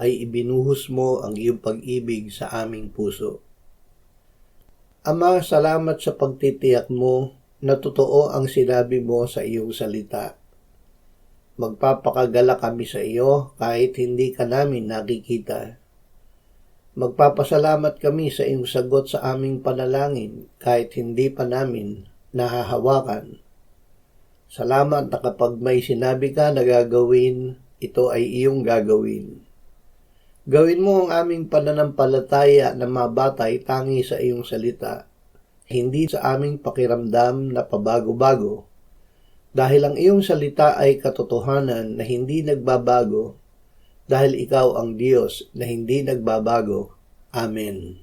ay ibinuhos mo ang iyong pag-ibig sa aming puso. Ama, salamat sa pagtitiyak mo na totoo ang sinabi mo sa iyong salita. Magpapakagala kami sa iyo kahit hindi ka namin nakikita. Magpapasalamat kami sa iyong sagot sa aming panalangin kahit hindi pa namin nahahawakan. Salamat na kapag may sinabi ka na gagawin, ito ay iyong gagawin. Gawin mo ang aming pananampalataya na mabatay tangi sa iyong salita, hindi sa aming pakiramdam na pabago-bago, dahil ang iyong salita ay katotohanan na hindi nagbabago, dahil ikaw ang Diyos na hindi nagbabago. Amen.